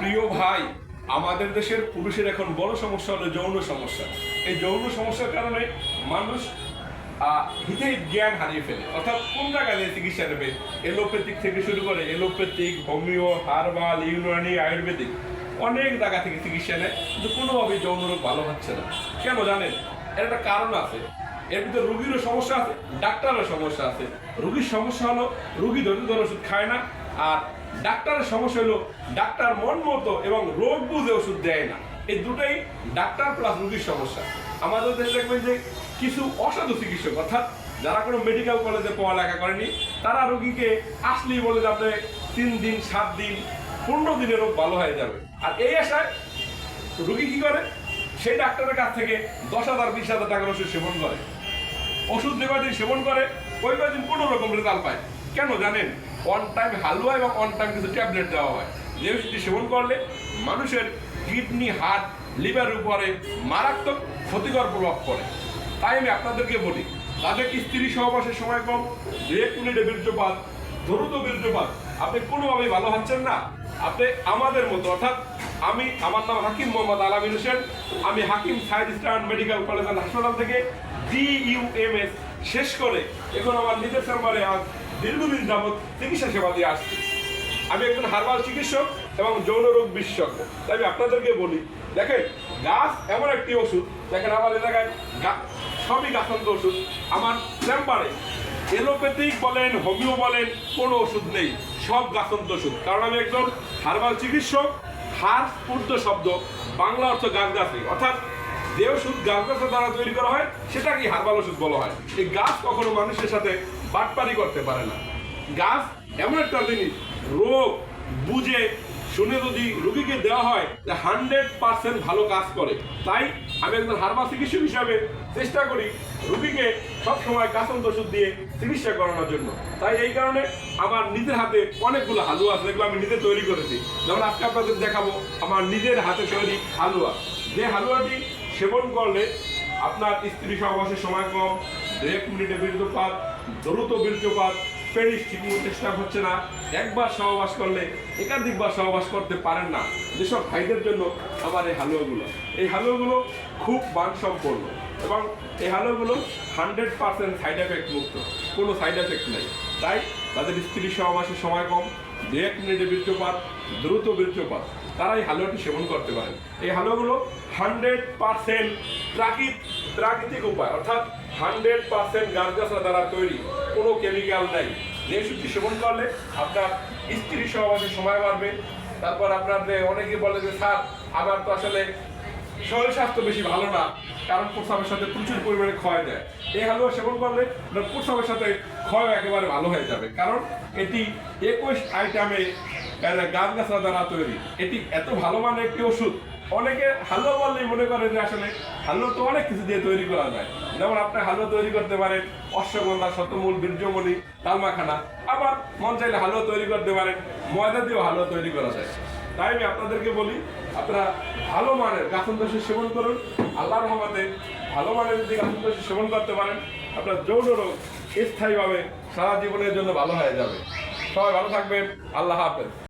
প্রিয় ভাই, আমাদের দেশের পুরুষের এখন বড় সমস্যা হলো যৌন সমস্যা। এই যৌন সমস্যার কারণে মানুষ হিতে জ্ঞান হারিয়ে ফেলে। অর্থাৎ কোন জায়গায় চিকিৎসা নেবে? এলোপ্যাথিক থেকে শুরু করে allopathic, homeo, herbal, Unani, Ayurvedic, অনেক জায়গা থেকে চিকিৎসা নেয়, কিন্তু কোনোভাবেই যৌন রোগ ভালো হচ্ছে না। কেন জানেন? এর একটা কারণ আছে। এর ভিতরে রুগীরও সমস্যা আছে ডাক্তারের সমস্যা আছে। রুগীর সমস্যা হলো, রুগী ধৈর্য ধরে ওষুধ খায় না, আর ডাক্তারের সমস্যা হলো ডাক্তার মন মতো এবং রোগ বুঝে ওষুধ দেয় না। এই দুটাই ডাক্তার প্লাস রুগীর সমস্যা। আমাদের দেশে দেখবেন যে কিছু অসাধু চিকিৎসক, অর্থাৎ যারা কোনো মেডিকেল কলেজে পড়ালেখা করেনি, তারা রুগীকে আসলেই বলে যে আপনি তিন দিন, সাত দিন, পনেরো দিনের রোগ ভালো হয়ে যাবে। আর এই আশায় রুগী কি করে? সেই ডাক্তারের কাছ থেকে দশ হাজার, বিশ হাজার টাকার ওষুধ সেবন করে। ওষুধ যে কয়দিন সেবন করে, ওই কয়দিন কোনো রকম রেজাল্ট পায়। কেন জানেন? অন টাইম হালুয়া এবং অন টাইম কিছু ট্যাবলেট দেওয়া হয়। যে ওষুধটি সেবন করলে মানুষের কিডনি হার্ট লিভারের উপরে মারাত্মক ক্ষতিকর প্রভাব পড়ে। তাই আমি আপনাদেরকে বলি, তাদের স্ত্রী সহবাসের সময় কম? দু এক বীর্যপাত, দ্রুত বীর্যপাত। আপনি কোনোভাবেই ভালো হচ্ছেন না। আপনি আমাদের মতো, অর্থাৎ আমি, আমার নাম হাকিম মোহাম্মদ আলামিন হোসেন। আমি Hakim Said eastern medical college হাসপাতাল থেকে ডিইউএমএস শেষ করে এখন আমার নিজের চেম্বারে আজ দীর্ঘদিন যাবৎ চিকিৎসা সেবা দিয়ে আসছি। আমি একজন হার্বাল চিকিৎসক এবং যৌন রোগ বিশেষজ্ঞ। তাই আমি আপনাদেরকে বলি, দেখেন, গাছ এমন একটি ওষুধ, দেখেন আমার এলাকায় সবই গাছন্ত ওষুধ। আমার চেম্বারে এলোপ্যাথিক বলেন, হোমিও বলেন, কোনো ওষুধ নেই। সব গাছন্ত ওষুধ। কারণ আমি একজন হার্বাল চিকিৎসক হার শব্দ, বাংলা অর্থ গাছ গাছে। অর্থাৎ ওষুধ গাছ গাছের দ্বারা তৈরি করা হয়, সেটাকেই হার্বাল ওষুধ বলা হয়। এই গাছ কখনো মানুষের সাথে বাটপারি করতে পারে না। গাছ এমন একটা জিনিস, রোগ বুঝে শুনে যদি রুগীকে দেওয়া হয়, যে হান্ড্রেড পার্সেন্ট ভালো কাজ করে। তাই আমি একজন হার্বাল চিকিৎসক হিসাবে চেষ্টা করি রুগীকে সবসময় কাসন্ত ওষুধ দিয়ে চিকিৎসা করানোর জন্য। তাই এই কারণে আমার নিজের হাতে অনেকগুলো হালুয়া আছে, যেগুলো আমি নিজে তৈরি করেছি। যেমন আজকে আপনাদের দেখাবো, আমার নিজের হাতে তৈরি হালুয়া। যে হালুয়াটি সেবন করলে আপনার স্ত্রী সহবাসের সময় কম এক মিনিটে বীর্যপাত, দ্রুত বীর্যপাত পেরিস ঠিক মতো চেষ্টা হচ্ছে না। একবার সহবাস করলে একাধিকবার সহবাস করতে পারেন না। যেসব ভাইদের জন্য আমার এই হালুয়াগুলো এই হালুয়াগুলো খুব মানসম্পন্ন এবং এই হালুয়াগুলো হান্ড্রেড পার্সেন্ট সাইড এফেক্ট মুক্ত, কোনো সাইড এফেক্ট নেই। তাই তাদের স্ত্রী সহবাসের সময় কম দু এক মিনিটে বীর্যপাত, দ্রুত বীর্যপাত। তারা এই হালুয়াটি সেবন করতে পারেন। এই হালুয়াগুলো হান্ড্রেড পার্সেন্ট প্রাকৃত প্রাকৃতিক উপায়। অর্থাৎ হান্ড্রেড পার্সেন্ট গাছ গাছরা দ্বারা তৈরি। কোনো কেমিক্যাল নেই। যে ওষুধটি সেবন করলে আপনার স্ত্রী সহবাসের সময় বাড়বে। তারপর আপনার অনেকে বলে যে, স্যার, আমার তো আসলে শরীর স্বাস্থ্য বেশি ভালো না, কারণ প্রস্রাবের সাথে প্রচুর পরিমাণে ক্ষয় দেয়। এই হালুয়া সেবন করলে আপনার প্রস্রাবের সাথে ক্ষয় একেবারে ভালো হয়ে যাবে। কারণ এটি একুশ আইটেমে গাছ গাছরা দ্বারা তৈরি। এটি এত ভালো মানের একটি ওষুধ। অনেকে হালুয়া বললেই মনে করে যে আসলে হালুয়া তো অনেক কিছু দিয়ে তৈরি করা যায়। যেমন আপনি হালুয়া তৈরি করতে পারেন, অশ্বগন্ধা, শতমূল, বীর্যমণি, তালমাখানা। আবার মন চাইলে হালুয়া তৈরি করতে পারেন, ময়দা দিয়েও হালুয়া তৈরি করা যায়। তাই আমি আপনাদেরকে বলি, আপনারা ভালো মানের গাছন দোষের সেবন করুন। আল্লাহর রহমতে ভালো মানের যদি গাছন দোষের সেবন করতে পারেন, আপনার যৌন রোগ স্থায়ীভাবে সারা জীবনের জন্য ভালো হয়ে যাবে। সবাই ভালো থাকবেন। আল্লাহ হাফেজ।